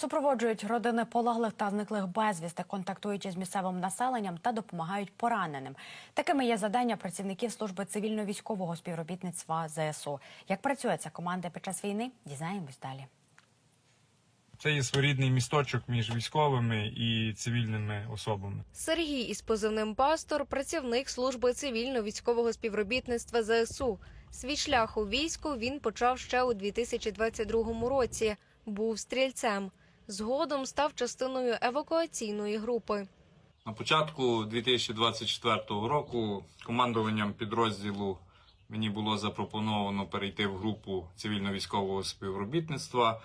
Супроводжують родини полеглих та зниклих безвісти, контактують із місцевим населенням та допомагають пораненим. Такими є завдання працівників служби цивільно-військового співробітництва ЗСУ. Як працює ця команда під час війни? Дізнаємось далі. Це є своєрідний місточок між військовими і цивільними особами. Сергій із позивним пастор, працівник служби цивільно-військового співробітництва ЗСУ. Свій шлях у війську він почав ще у 2022 році. Був стрільцем. Згодом став частиною евакуаційної групи. На початку 2024 року командуванням підрозділу мені було запропоновано перейти в групу цивільно-військового співробітництва,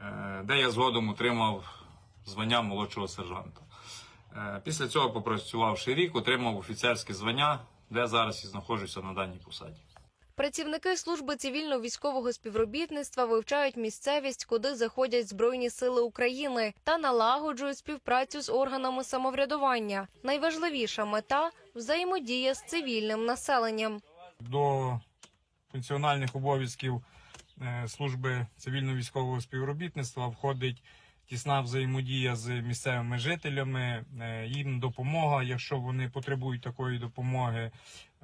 е, де я згодом отримав звання молодшого сержанта. Е, Після цього, попрацювавши рік, отримав офіцерське звання, де зараз і знаходжуся на даній посаді. Працівники служби цивільно-військового співробітництва вивчають місцевість, куди заходять збройні сили України, та налагоджують співпрацю з органами самоврядування. Найважливіша мета взаємодія з цивільним населенням. До функціональних обов'язків е, служби цивільно-військового співробітництва входить тісна взаємодія з місцевими жителями, е, їм допомога, якщо вони потребують такої допомоги.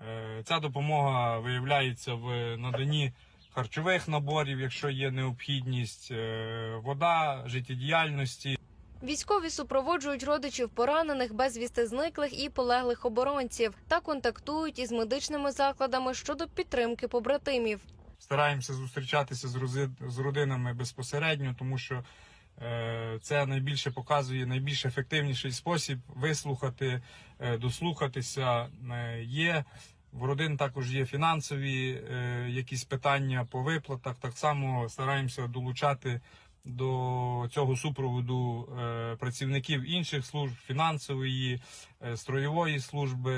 Е, Ця допомога виявляється в наданні харчових наборів, якщо є необхідність, е, вода, життєдіяльності. Військові супроводжують родичів поранених, безвісти зниклих і полеглих оборонців та контактують із медичними закладами щодо підтримки побратимів. стараємося зустрічатися з, родинами безпосередньо, тому що це найбільше показує найбільш ефективніший спосіб вислухати, е, дослухатися. Е, є в родин також є фінансові е, якісь питання по виплатах. Так само стараємося долучати до цього супроводу е, працівників інших служб фінансової, е, строєвої служби,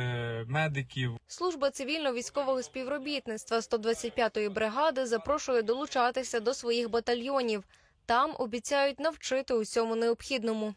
медиків. Служба цивільно-військового співробітництва 125-ї бригади запрошує долучатися до своїх батальйонів. Там обіцяють навчити усьому необхідному.